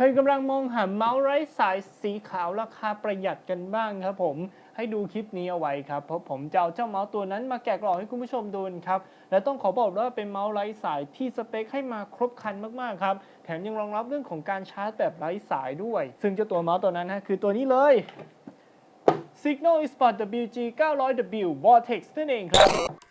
ใครกำลังมองหาเมาส์ไร้สายสีขาวราคาประหยัดกันบ้างครับผมให้ดูคลิปนี้เอาไว้ครับ เพราะผมจะเอาเจ้าเมาส์ตัวนั้นมาแกะกล่องให้คุณผู้ชมดูครับ และต้องขอบอกว่าเป็นเมาส์ไร้สายที่สเปคให้มาครบครันมากๆครับ แถมยังรองรับเรื่องของการชาร์จแบบไร้สายด้วย ซึ่งเจ้าตัวเมาส์ตัวนั้นฮะคือตัวนี้เลย Signal Spot WG 900W Vortex นั่นเองครับ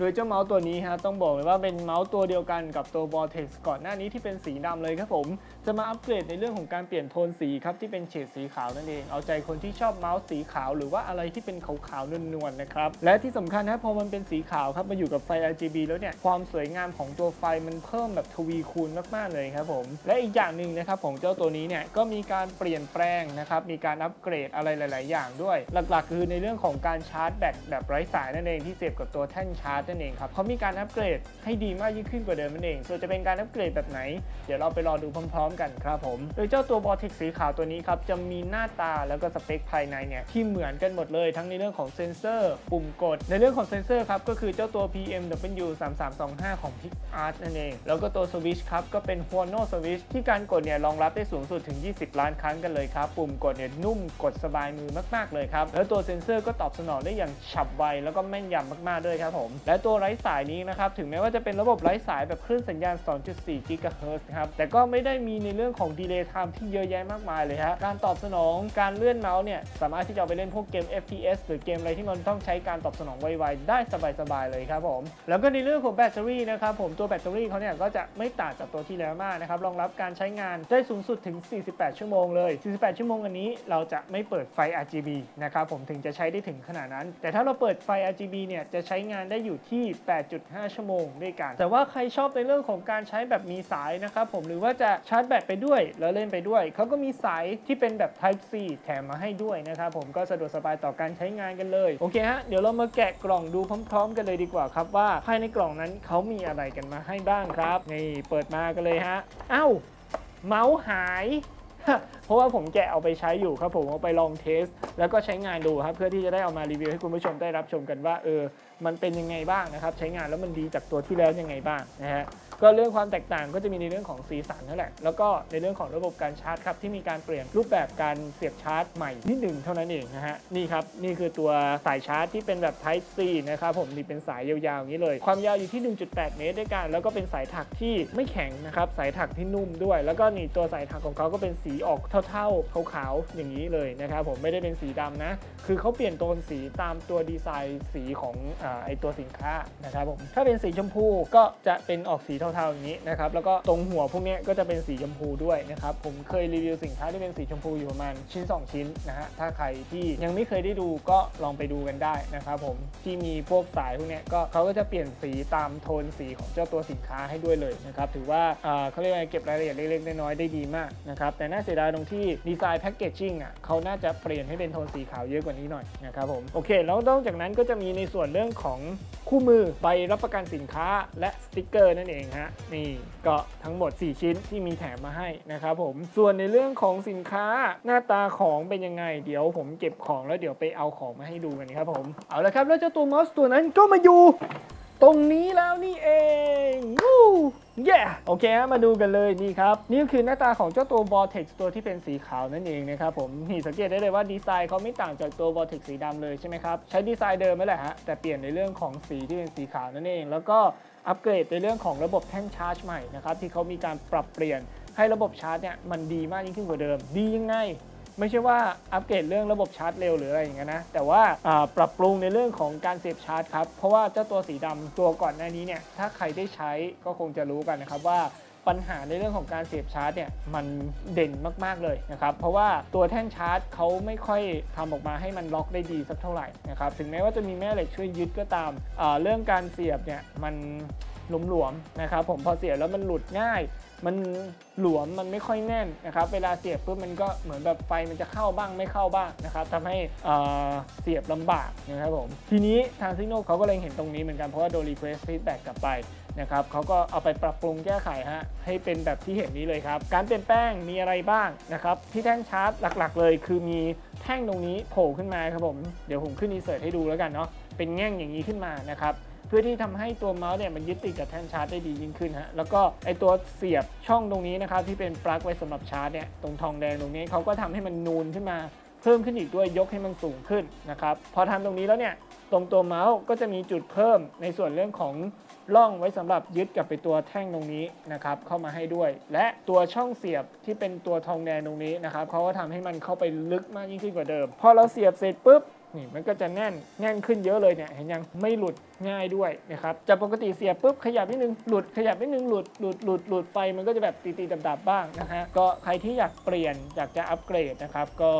โดยเจ้าเมาส์ตัวนี้ฮะต้องบอกเลยว่าเป็นเมาส์ตัวเดียวกันกับตัว Vortex ก่อนหน้านี้ที่เป็นสีดำเลยครับผมจะมาอัปเกรดในเรื่องของการเปลี่ยนโทนสีครับที่เป็นเฉดสีขาวนั่นเอง เอาใจคนที่ชอบเมาส์สีขาว หรือว่าอะไรที่เป็นขาวๆนวลๆนะครับและที่สำคัญนะพอมันเป็นสีขาวครับมาอยู่กับไฟ RGB แล้วเนี่ยความสวยงามของตัวไฟมันเพิ่มแบบทวีคูณมากๆเลยครับผมและอีกอย่างหนึ่งนะครับของเจ้าตัวนี้เนี่ยก็มีการเปลี่ยนแปลงนะครับมีการอัปเกรดอะไรหลาย ๆ อย่างด้วย หลักๆ คือในเรื่องของการชาร์จแบตแบบไร้สายนั่นเองที่เสียบกับตัวแท่นชาร์จนั่นเองครับเขามีการอัปเกรดให้ดีมากยิ่งขึ้นกว่าเดิมนั่นเองส่วนจะเป็นการอัปเกรดแบบไหน เดี๋ยวเราไปรอดูพร้อมๆกันครับผม โดยเจ้าตัว b o t ิ c สีขาวตัวนี้ครับ จะมีหน้าตาแล้วก็สเปคภายในเนี่ยที่เหมือนกันหมดเลยทั้งในเรื่องของเซนเซอร์ปุ่มกด ในเรื่องของเซนเซอร์ครับ ก็คือเจ้าตัว PMW 3325 ของ PixArt นั่นเอง แล้วก็ตัวสวิชครับ ก็เป็น Huono Switch ที่การกดเนี่ยรองรับได้สูงสุดถึง 20 ล้านครั้งกันเลยครับ ปุ่มกดเนี่ยนุ่มกดสบายมือมากๆเลยครับ แล้วตัวเซนเซอร์ก็ตอบสนองได้อย่างฉับไวแล้วก็แม่นยำมากๆด้วยครับผม และตัวไร้สายนี้นะครับถึงแม้ว่าจะเป็นระบบไร้สายแบบคลื่นสัญญาณ 2.4 GHz นะครับแต่ก็ไม่ได้มีในเรื่องของดีเลย์ไทม์ที่เยอะแยะมากมายเลยฮะการตอบสนองการเลื่อนเมาส์เนี่ยสามารถที่จะไปเล่นพวกเกม FPS หรือเกมอะไรที่มันต้องใช้การตอบสนองไวๆได้สบายๆเลยครับผมแล้วก็ในเรื่องของแบตเตอรี่นะครับผมตัวแบตเตอรี่เขาเนี่ยก็จะไม่ต่างจากตัวที่แล้วมากนะครับรองรับการใช้งานได้สูงสุดถึง 48 ชั่วโมงเลย 48 ชั่วโมงอันนี้เราจะไม่เปิดไฟ RGB นะครับผมถึงจะใช้ได้ถึงขนาดนั้น แต่ถ้าเราเปิดไฟ RGB เนี่ยจะใช้งานได้อยู่ที่ 8.5 ชั่วโมงด้วยกัน แต่ว่าใครชอบในเรื่องของการใช้แบบมีสายนะครับผมหรือว่าจะชาร์จแบตไปด้วยแล้วเล่นไปด้วย เขาก็มีสายที่เป็นแบบ Type C แถมมาให้ด้วยนะครับผมก็สะดวกสบายต่อการใช้งานกันเลย โอเคฮะ เดี๋ยวเรามาแกะกล่องดูพร้อม ๆ กันเลยดีกว่าครับว่าภายในกล่องนั้นเขามีอะไรกันมาให้บ้างครับนี่เปิดมากันเลยฮะเอ้าเมาส์หายเพราะว่าผมแกะเอาไปใช้อยู่ครับผมเอาไปลองเทส แล้วก็ใช้งานดูครับ เพื่อที่จะได้เอามารีวิวให้คุณผู้ชมได้รับชมกันว่าเออมันเป็นยังไงบ้างนะครับ ใช้งานแล้วมันดีจากตัวที่แล้วยังไงบ้างนะฮะ ก็เรื่องความแตกต่างก็จะมีในเรื่องของสีสันนั่นแหละแล้วก็ในเรื่องของระบบการชาร์จครับที่มีการเปลี่ยนรูปแบบการเสียบชาร์จใหม่นิดหนึ่งเท่านั้นเองนะฮะนี่ครับนี่คือตัวสายชาร์จที่เป็นแบบ Type C นะครับผมนี่เป็นสายยาวๆอย่างนี้เลย ความยาวอยู่ที่ 1.8 เมตรด้วยกัน แล้วก็เป็นสายถักที่ไม่แข็งนะครับสายถักที่นุ่มด้วย แล้วก็นี่ตัวสายถักของเขาก็เป็นสีออกเท่าๆขาวๆอย่างนี้เลยนะครับผมไม่ได้เป็นสีดำนะ คือเขาเปลี่ยนโทนสีตามตัวดีไซน์สีของอไอตัวสินค้านะครับผมถ้าเป็นสีชมพูก็จะเป็นออกสีเทาๆอย่างนี้นะครับแล้วก็ตรงหัวพวกนี้ก็จะเป็นสีชมพูด้วยนะครับผมเคยรีวิวสินค้าที่เป็นสีชมพูอยู่ประมาณชิ้น 2 ชิ้นนะฮะถ้าใครที่ยังไม่เคยได้ดูก็ลองไปดูกันได้นะครับผมที่มีพวกสายพวกนี้ก็เขาก็จะเปลี่ยนสีตามโทนสีของเจ้าตัวสินค้าให้ด้วยเลยนะครับถือว่าอ่าเขาเรียกว่าเก็บรายละเอียดเล็กๆน้อยๆได้ดีมากนะครับแต่น่าเสียดายตรงที่ดีไซน์แพคเกจจิ้งอะเขาน่าจะเปลี่ยนให้เป็นโทนสีขาวเยอะกว่านี้หน่อยนะครับผมโอเคแล้วนอกจากนั้นก็จะมีในส่วนเรื่องของคู่มือใบรับประกันสินค้าและสติกเกอร์นั่นเองฮะนี่ก็ทั้งหมด 4 ชิ้นที่มีแถมมาให้นะครับผมส่วนในเรื่องของสินค้าหน้าตาของเป็นยังไง เดี๋ยวผมเก็บของแล้วเดี๋ยวไปเอาของมาให้ดูกันครับผมเอาละครับแล้วเจ้าตัวมอสตัวนั้นก็มาอยู่ตรงนี้แล้วนี่เองวู้เย้โอเคมาดูกันเลยนี่ครับ นี่ก็คือหน้าตาของเจ้าตัว Vortex ตัวที่เป็นสีขาวนั่นเองนะครับผมนี่สังเกตได้เลยว่าดีไซน์เขาไม่ต่างจากตัว Vortex สีดำเลยใช่ไหมครับ ใช้ดีไซน์เดิมไม่แหละฮะแต่เปลี่ยนในเรื่องของสีที่เป็นสีขาวนั่นเอง แล้วก็ อัปเกรดในเรื่องของระบบแท่งชาร์จใหม่นะครับที่เขามีการปรับเปลี่ยนให้ระบบชาร์จเนี่ยมันดีมากยิ่งขึ้นกว่าเดิม ดียังไง ไม่ใช่ว่าอัปเกรดเรื่องระบบชาร์จเร็วหรืออะไรอย่างเงี้ยนะแต่ว่าปรับปรุงในเรื่องของการเสียบชาร์จครับเพราะว่าเจ้าตัวสีดำตัวก่อนหน้านี้เนี่ยถ้าใครได้ใช้ก็คงจะรู้กันนะครับว่า ปัญหาในเรื่องของการเสียบชาร์จเนี่ยมันเด่นมากๆเลยนะครับเพราะว่าตัวแท่นชาร์จเขาไม่ค่อยทำออกมาให้มันล็อกได้ดีสักเท่าไหร่นะครับถึงแม้ว่าจะมีแม่เหล็กช่วยยึดก็ตามอ่าเรื่องการเสียบเนี่ยมันหลวมๆนะครับผมพอเสียบแล้วมันหลุดง่ายมันหลวมมันไม่ค่อยแน่นนะครับเวลาเสียบปุ๊บมันก็เหมือนแบบไฟมันจะเข้าบ้างไม่เข้าบ้างนะครับทำให้เเสียบลำบากนะครับผมทีนี้ทางซิโนเขาก็เลยเห็นตรงนี้เหมือนกันเพราะว่าโดนรีเควสต์ฟีดแบ็กกลับไป นะครับเขาก็เอาไปปรับปรุงแก้ไขฮะให้เป็นแบบที่เห็นนี้เลยครับ การเปลี่ยนแปลงมีอะไรบ้างนะครับที่แท่งชาร์จหลักๆ เลยคือมีแท่งตรงนี้โผล่ขึ้นมาครับผมเดี๋ยวผมขึ้นอินเสิร์ตให้ดูแล้วกันเนาะเป็นแง่งอย่างนี้ขึ้นมานะครับเพื่อที่ทำให้ตัวเมาส์เนี่ยมันยึดติดกับแท่นชาร์จได้ดียิ่งขึ้นฮะ แล้วก็ไอตัวเสียบช่องตรงนี้นะครับที่เป็นปลั๊กไว้สำหรับชาร์จเนี่ยตรงทองแดงตรงนี้เขาก็ทำให้มันนูนขึ้นมาเพิ่มขึ้นอีกด้วยยกให้มันสูงขึ้นนะครับ พอทำตรงนี้แล้วเนี่ยตรงตัวเมาส์ก็จะมีจุดเพิ่มในส่วนเรื่องของ ร่องไว้สำหรับยึดกับไปตัวแท่งตรงนี้นะครับเข้ามาให้ด้วย และตัวช่องเสียบที่เป็นตัวทองแดงตรงนี้นะครับเขาก็ทำให้มันเข้าไปลึกมากยิ่งขึ้นกว่าเดิม พอเราเสียบเสร็จปุ๊บนี่มันก็จะแน่นแน่นขึ้นเยอะเลยเนี่ยเห็นยังไม่หลุดง่ายด้วยนะครับจากปกติเสียบปุ๊บขยับนิดนึงหลุดขยับนิดนึงหลุดหลุดหลุดหลุดไฟมันก็จะแบบตีๆดับๆบ้างนะฮะก็ใครที่อยากเปลี่ยนอยากจะอัปเกรดนะครับก็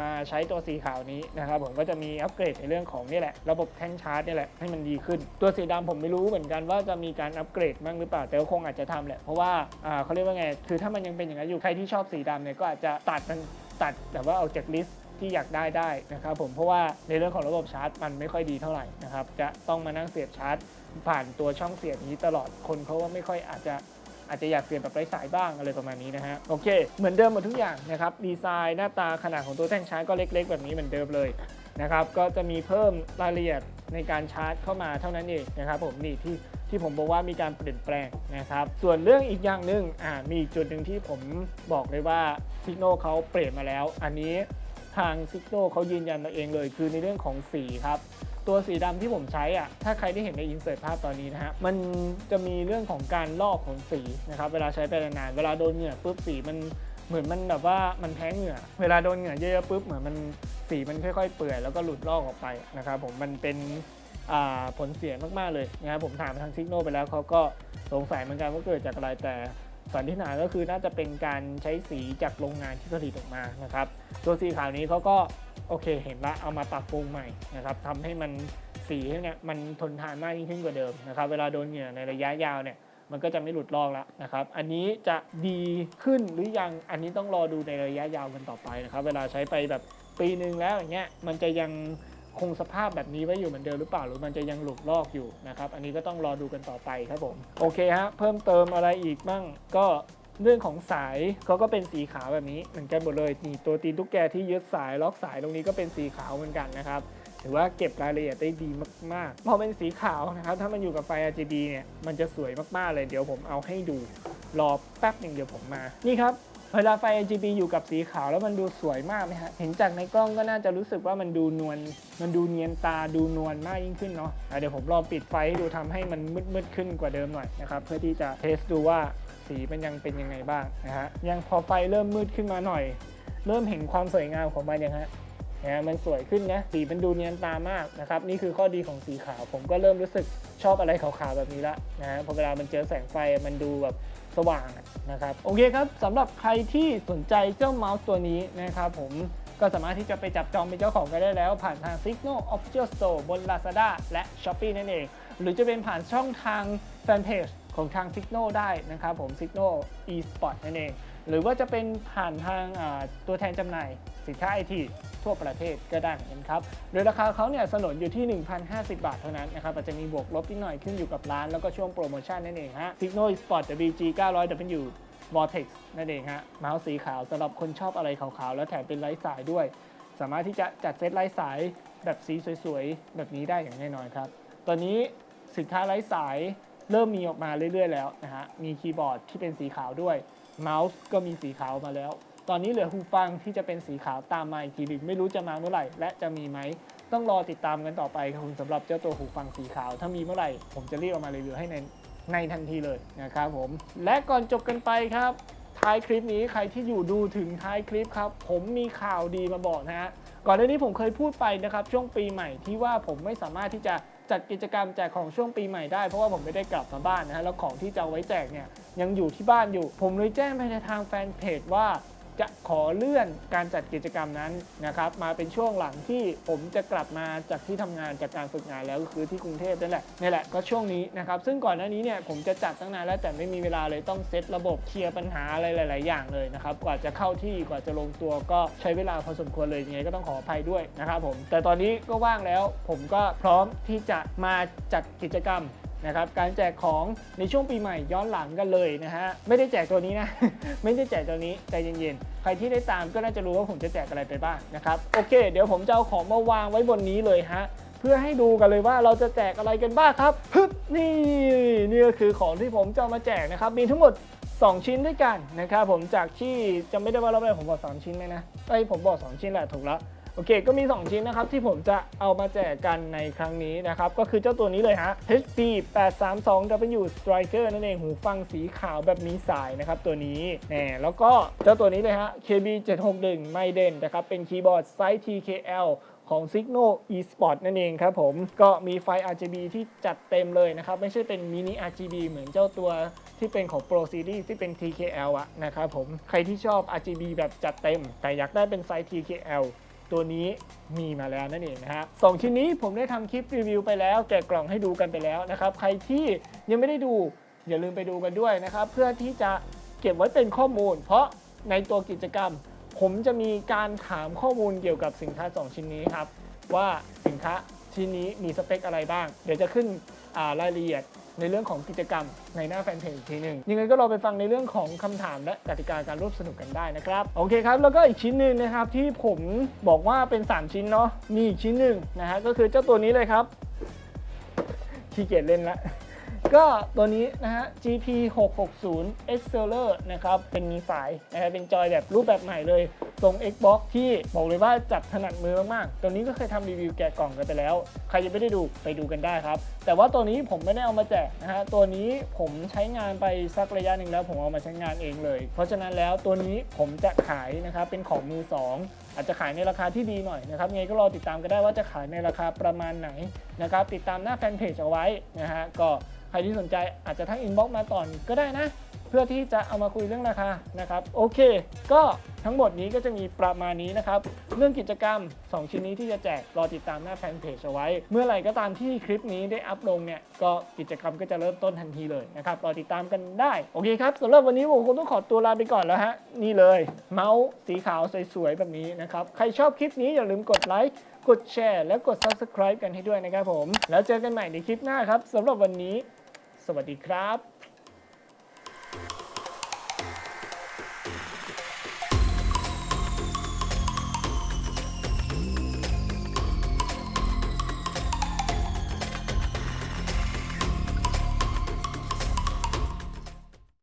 มาใช้ตัวสีขาวนี้นะครับผมก็จะมีอัปเกรดในเรื่องของนี่แหละ ระบบแท่งชาร์จนี่แหละให้มันดีขึ้น ตัวสีดำผมไม่รู้เหมือนกันว่าจะมีการอัปเกรดบ้างหรือเปล่าแต่ก็คงอาจจะทำแหละเพราะว่าอ่าเขาเรียกว่าไงคือถ้ามันยังเป็นอย่างนั้นอยู่ใครที่ชอบสีดำเนี่ยก็อาจจะตัดมันตัดแบบว่าเอาจากลิสต์ที่อยากได้ได้นะครับผมเพราะว่าในเรื่องของระบบชาร์จมันไม่ค่อยดีเท่าไหร่นะครับจะต้องมานั่งเสียบชาร์จผ่านตัวช่องเสียบนี้ตลอดคนเขาก็ไม่ค่อยอาจจะ อาจจะอยากเปลี่ยนแบบไร้สายบ้างอะไรประมาณนี้นะฮะโอเค เหมือนเดิมหมดทุกอย่างนะครับดีไซน์หน้าตาขนาดของตัวแท่งชาร์จก็เล็ก ๆ แบบนี้เหมือนเดิมเลยนะครับก็จะมีเพิ่มรายละเอียดในการชาร์จเข้ามาเท่านั้นเองนะครับผมนี่ที่ที่ผมบอกว่ามีการเปลี่ยนแปลงนะครับส่วนเรื่องอีกอย่างหนึ่งอ่ามีอีกจุดหนึ่งที่ผมบอกเลยว่าซิกโนเขาเปลี่ยนมาแล้ว อันนี้ทางซิกโนเขายืนยันมาเองเลย คือในเรื่องของสีครับ ตัวสีดำที่ผมใช้อะถ้าใครได้เห็นในอินเสิร์ตภาพตอนนี้นะฮะมันจะมีเรื่องของการลอกของสีนะครับเวลาใช้ไปนานๆเวลาโดนเหงื่อปุ๊บสีมันเหมือนมันแบบว่ามันแพ้เหงื่อ เวลาโดนเหงื่อเยอะๆปุ๊บเหมือนมันสีมันค่อยๆ เปื่อยแล้วก็หลุดลอกออกไปนะครับผมมันเป็นผลเสียมากๆเลยนะครับผมถามทางซิกโนไปแล้วเขาก็สงสัยเหมือนกันว่าเกิดจากอะไรแต่สันนิษฐานก็คือน่าจะเป็นการใช้สีจากโรงงานที่ผลิตออกมานะครับ ตัวสีขาวนี้เขาก็ โอเคเห็นละเอามาปรับปรุงใหม่นะครับทำให้มันสีเนี่ยมันทนทานมากยิ่งขึ้นกว่าเดิมนะครับ เวลาโดนเหงื่อในระยะยาวเนี่ยมันก็จะไม่หลุดลอกแล้วนะครับ อันนี้จะดีขึ้นหรือยัง อันนี้ต้องรอดูในระยะยาวกันต่อไปนะครับ เวลาใช้ไปแบบปีหนึ่งแล้วอย่างเงี้ย มันจะยังคงสภาพแบบนี้ไว้อยู่เหมือนเดิมหรือเปล่า หรือมันจะยังหลุดลอกอยู่นะครับ อันนี้ก็ต้องรอดูกันต่อไปครับผม โอเคฮะ เพิ่มเติมอะไรอีกบ้างก็ เรื่องของสายเขาก็เป็นสีขาวแบบนี้เหมือนกันหมดเลยนี่ตัวตีนตุ๊กแกที่ยึดสายล็อกสายตรงนี้ก็เป็นสีขาวเหมือนกันนะครับถือว่าเก็บรายละเอียดได้ดีมากๆพอเป็นสีขาวนะครับถ้ามันอยู่กับไฟ RGB เนี่ยมันจะสวยมากๆเลยเดี๋ยวผมเอาให้ดูรอแป๊บหนึ่งเดี๋ยวผมมา นี่ครับเวลาไฟ RGB อยู่กับสีขาวแล้วมันดูสวยมากไหมฮะ เห็นจากในกล้องก็น่าจะรู้สึกว่ามันดูนวล มันดูเนียนตาดูนวลมากยิ่งขึ้นเนาะะเดี๋ยวผมลองปิดไฟให้ดูทำให้มันมืดๆขึ้นกว่าเดิมหน่อยนะครับ เพื่อที่จะเทสดูว่า สีมันยังเป็นยังไงบ้างนะฮะยังพอไฟเริ่มมืดขึ้นมาหน่อย เริ่มเห็นความสวยงามของมันยังฮะนะฮะมันสวยขึ้นนะสีมันดูเนียนตามากนะครับนี่คือข้อดีของสีขาว ผมก็เริ่มรู้สึกชอบอะไรขาวๆแบบนี้ละนะฮะพอเวลามันเจอแสงไฟมันดูแบบสว่างนะครับโอเคครับสำหรับใครที่สนใจเจ้าเมาส์ตัวนี้นะครับผมก็สามารถที่จะไปจับจองเป็นเจ้าของกันได้แล้ว ผ่านทาง Signal Official Store บน Lazada และ Shopee นั่นเอง หรือจะเป็นผ่านช่องทางแฟนเพจ ของทาง Signal ได้นะครับผม Signal eSport นั่นเอง หรือว่าจะเป็นผ่านทางตัวแทนจำหน่ายสินค้าไอทีทั่วประเทศก็ได้เหมือนกันครับ โดยราคาเขาเนี่ยสนนอยู่ที่ 1,050 บาทเท่านั้นนะครับ อาจจะมีบวกลบนิดหน่อยขึ้นอยู่กับร้าน แล้วก็ช่วงโปรโมชั่นนั่นเองฮะ Signal Sport WG 900W Vortex นั่นเองฮะ เมาส์สีขาวสำหรับคนชอบอะไรขาวๆ แล้วแถมเป็นไร้สายด้วย สามารถที่จะจัดเซตไร้สายแบบสีสวยๆ แบบนี้ได้อย่างแน่นอนครับ ตอนนี้สินค้าไร้สาย เริ่มมีออกมาเรื่อยๆแล้วนะฮะ มีคีย์บอร์ดที่เป็นสีขาวด้วย เมาส์ก็มีสีขาวมาแล้ว ตอนนี้เหลือหูฟังที่จะเป็นสีขาวตามมาอีกทีหนึ่งไม่รู้จะมาเมื่อไหร่ และจะมีไหม ต้องรอติดตามกันต่อไปครับคุณสำหรับเจ้าตัวหูฟังสีขาว ถ้ามีเมื่อไหร่ ผมจะรีบเอามารีวิวให้ในในทันทีเลยนะครับผม และก่อนจบกันไปครับ ท้ายคลิปนี้ใครที่อยู่ดูถึงท้ายคลิปครับ ผมมีข่าวดีมาบอกนะฮะ ก่อนหน้านี้ผมเคยพูดไปนะครับช่วงปีใหม่ที่ว่าผมไม่สามารถที่จะ จัดกิจกรรมแจกของช่วงปีใหม่ได้เพราะว่าผมไม่ได้กลับมาบ้านนะฮะแล้วของที่จะเอาไว้แจกเนี่ยยังอยู่ที่บ้านอยู่ ผมเลยแจ้งไปในทางแฟนเพจว่า จะขอเลื่อนการจัดกิจกรรมนั้นนะครับ มาเป็นช่วงหลังที่ผมจะกลับมาจากที่ทำงานจากการฝึกงานแล้วก็คือที่กรุงเทพนั่นแหละนี่แหละก็ช่วงนี้นะครับ ซึ่งก่อนหน้านี้เนี่ยผมจะจัดตั้งนานแล้วแต่ไม่มีเวลาเลยต้องเซตระบบเคลียร์ปัญหาอะไรหลาย ๆ อย่างเลยนะครับ กว่าจะเข้าที่กว่าจะลงตัวก็ใช้เวลาพอสมควรเลยยังไงก็ต้องขออภัยด้วยนะครับผมแต่ตอนนี้ก็ว่างแล้วผมก็พร้อมที่จะมาจัดกิจกรรม นะครับการแจกของในช่วงปีใหม่ย้อนหลังกันเลยนะฮะไม่ได้แจกตัวนี้นะ ไม่ได้แจกตัวนี้ใจเย็นๆใครที่ได้ตามก็น่าจะรู้ว่าผมจะแจกอะไรไปบ้างนะครับโอเค เดี๋ยวผมจะเอาของมาวางไว้บนนี้เลยฮะเพื่อให้ดูกันเลยว่าเราจะแจกอะไรกันบ้างครับฮึบนี่นี่ก็คือของที่ผมจะมาแจกนะครับมีทั้งหมด2 ชิ้นด้วยกันนะครับผมจากที่จำไม่ได้ว่าเรอบแรกผมบอก 2 ชิ้นไหมนะไอผมบอก 2 ชิ้นแหละถูกแล้ว โอเค ก็มี 2 ชิ้นนะครับ ที่ผมจะเอามาแจกกันในครั้งนี้นะครับ ก็คือเจ้าตัวนี้เลยฮะ HP 832W Striker นั่นเองหูฟังสีขาวแบบมีสายนะครับ ตัวนี้แน่แล้วก็เจ้าตัวนี้เลยฮะ KB 761ไม่เด่นนะครับ เป็นคีย์บอร์ดไซส์ TKL ของ Signo eSport นั่นเองครับผม ก็มีไฟ RGB ที่จัดเต็มเลยนะครับ ไม่ใช่เป็นมินิ RGB เหมือนเจ้าตัวที่เป็นของ Pro Series ที่เป็น TKL อะนะครับผม ใครที่ชอบ RGB แบบจัดเต็ม แต่อยากได้เป็นไซส์ TKL ตัวนี้มีมาแล้วนั่นเองนะฮะสองชิ้นนี้ผมได้ทำคลิปรีวิวไปแล้ว แกะกล่องให้ดูกันไปแล้วนะครับ ใครที่ยังไม่ได้ดูอย่าลืมไปดูกันด้วยนะครับ เพื่อที่จะเก็บไว้เป็นข้อมูล เพราะในตัวกิจกรรม ผมจะมีการถามข้อมูลเกี่ยวกับสินค้า 2 ชิ้นนี้ครับ ว่าสินค้า ชิ้นนี้มีสเปคอะไรบ้าง เดี๋ยวจะขึ้นรายละเอียดในเรื่องของกิจกรรมในหน้าแฟนเพจอีกทีหนึ่งยังไงก็รอไปฟังในเรื่องของคำถามและกติกาการร่วมสนุกกันได้นะครับ โอเคครับ แล้วก็อีกชิ้นหนึ่งนะครับที่ผมบอกว่าเป็น 3 ชิ้นเนาะมีอีกชิ้นหนึ่งนะฮะก็คือเจ้าตัวนี้เลยครับขี้เกียจเล่นละก็ตัวนี้นะฮะ GP 660 Exceller นะครับ เป็นมีสายนะครับเป็นจอยแบบรูปแบบใหม่เลย ทรง Xbox ที่บอกเลยว่าจับถนัดมือมากๆ ตัวนี้ก็เคยทำรีวิวแกะกล่องกันไปแล้ว ใครยังไม่ได้ดูไปดูกันได้ครับ แต่ว่าตัวนี้ผมไม่ได้เอามาแจกนะฮะ ตัวนี้ผมใช้งานไปสักระยะหนึ่งแล้วผมเอามาใช้งานเองเลย เพราะฉะนั้นแล้วตัวนี้ผมจะขายนะครับเป็นของมือสองอาจจะขายในราคาที่ดีหน่อยนะครับไงก็รอติดตามกันได้ว่าจะขายในราคาประมาณไหนนะครับติดตามหน้าแฟนเพจเอาไว้นะฮะก็ใครที่สนใจอาจจะทักอินบ็อกมาก่อนก็ได้นะ พื่อที่จะเอามาคุยเรื่องราคานะครับโอเค ก็ทั้งหมดนี้ก็จะมีประมาณนี้นะครับ เรื่องกิจกรรม 2 ชิ้นนี้ที่จะแจกรอติดตามหน้าแฟนเพจเอาไว้ เมื่อไหร่ก็ตามที่คลิปนี้ได้อัพลงเนี่ยก็กิจกรรมก็จะเริ่มต้นทันทีเลยนะครับรอติดตามกันได้ โอเคครับสำหรับวันนี้ผมคงต้องขอตัวลาไปก่อนแล้วฮะนี่เลย เมาส์สีขาวสวยๆแบบนี้นะครับใครชอบคลิปนี้อย่าลืมกดไลค์กดแชร์และกด Subscribe กันให้ด้วยนะครับผม แล้วเจอกันใหม่ในคลิปหน้าครับสำหรับวันนี้ สวัสดีครับ